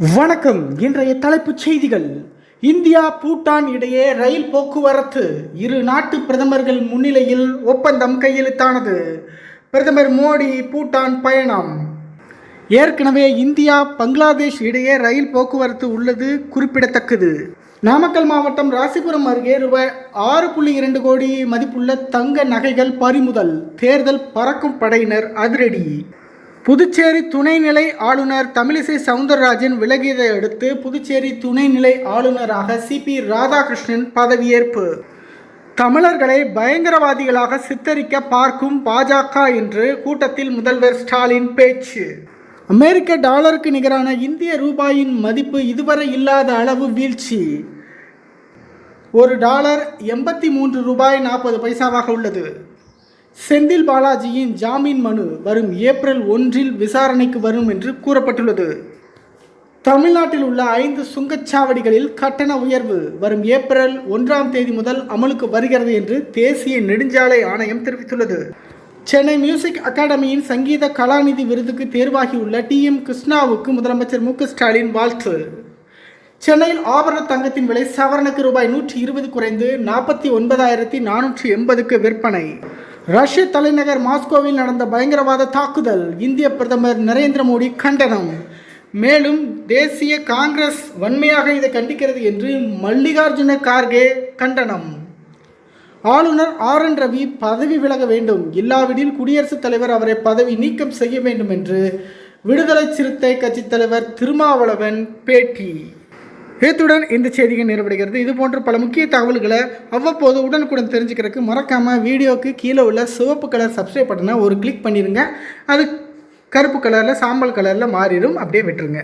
வணக்கம். இன்றைய தலைப்புச் செய்திகள். இந்தியா பூட்டான் இடையே ரயில் போக்குவரத்து இரு நாட்டு பிரதமர்கள் முன்னிலையில் ஒப்பந்தம் கையெழுத்தானது. பிரதமர் மோடி பூட்டான் பயணம். ஏற்கனவே இந்தியா பங்களாதேஷ் இடையே ரயில் போக்குவரத்து உள்ளது குறிப்பிடத்தக்கது. நாமக்கல் மாவட்டம் ராசிபுரம் அருகே ரூபாய் ஆறு புள்ளி இரண்டு கோடி மதிப்புள்ள தங்க நகைகள் பறிமுதல் தேர்தல் பறக்கும் படையினர் அதிரடி. புதுச்சேரி துணைநிலை ஆளுநர் தமிழிசை சவுந்தரராஜன் விலகியதை அடுத்து புதுச்சேரி துணைநிலை ஆளுநராக சிபி ராதாகிருஷ்ணன் பதவியேற்பு. தமிழர்களை பயங்கரவாதிகளாக சித்தரிக்க பார்க்கும் பாஜக என்று கூட்டத்தில் முதல்வர் ஸ்டாலின் பேச்சு. அமெரிக்க டாலருக்கு நிகரான இந்திய ரூபாயின் மதிப்பு இதுவரை இல்லாத அளவு வீழ்ச்சி. ஒரு டாலர் எண்பத்தி மூன்று ரூபாய் நாற்பது பைசாவாக உள்ளது. செந்தில் பாலாஜியின் ஜாமீன் மனு வரும் ஏப்ரல் ஒன்றில் விசாரணைக்கு வரும் என்று கூறப்பட்டுள்ளது. தமிழ்நாட்டில் உள்ள ஐந்து சுங்கச்சாவடிகளில் கட்டண உயர்வு வரும் ஏப்ரல் ஒன்றாம் தேதி முதல் அமலுக்கு வருகிறது என்று தேசிய நெடுஞ்சாலை ஆணையம் தெரிவித்துள்ளது. சென்னை மியூசிக் அகாடமியின் சங்கீத கலாநிதி விருதுக்கு தேர்வாகியுள்ள டி. எம். கிருஷ்ணாவுக்கு முதலமைச்சர் மு. ஸ்டாலின் வாழ்த்து. சென்னையில் ஆபரண தங்கத்தின் விலை சவரனுக்கு ரூபாய் நூற்றி இருபது குறைந்து நாற்பத்தி ஒன்பதாயிரத்தி நானூற்றி எண்பதுக்கு விற்பனை. ரஷ்ய தலைநகர் மாஸ்கோவில் நடந்த பயங்கரவாத தாக்குதல் இந்திய பிரதமர் நரேந்திர மோடி கண்டனம். மேலும் தேசிய காங்கிரஸ் வன்மையாக இதை கண்டிக்கிறது என்று மல்லிகார்ஜுன கார்கே கண்டனம். ஆளுநர் ஆர். என். ரவி பதவி விலக வேண்டும். இல்லாவிடில் குடியரசுத் தலைவர் அவரை பதவி நீக்கம் செய்ய வேண்டும் என்று விடுதலை சிறுத்தை கட்சித் தலைவர் திருமாவளவன் பேட்டி. இத்துடன் இந்த செய்திகள் நிறைவடைகிறது. இது போன்ற பல முக்கிய தகவல்களை அவ்வப்போது உடனுக்குடன் தெரிஞ்சுக்கிறதுக்கு மறக்காமல் வீடியோக்கு கீழே உள்ள சிவப்பு கலர் சப்ஸ்கிரைப் பட்டனை ஒரு கிளிக் பண்ணிடுங்க அது கருப்பு கலரில் சாம்பல் கலரில் மாறிடும். அப்படியே விட்டுருங்க.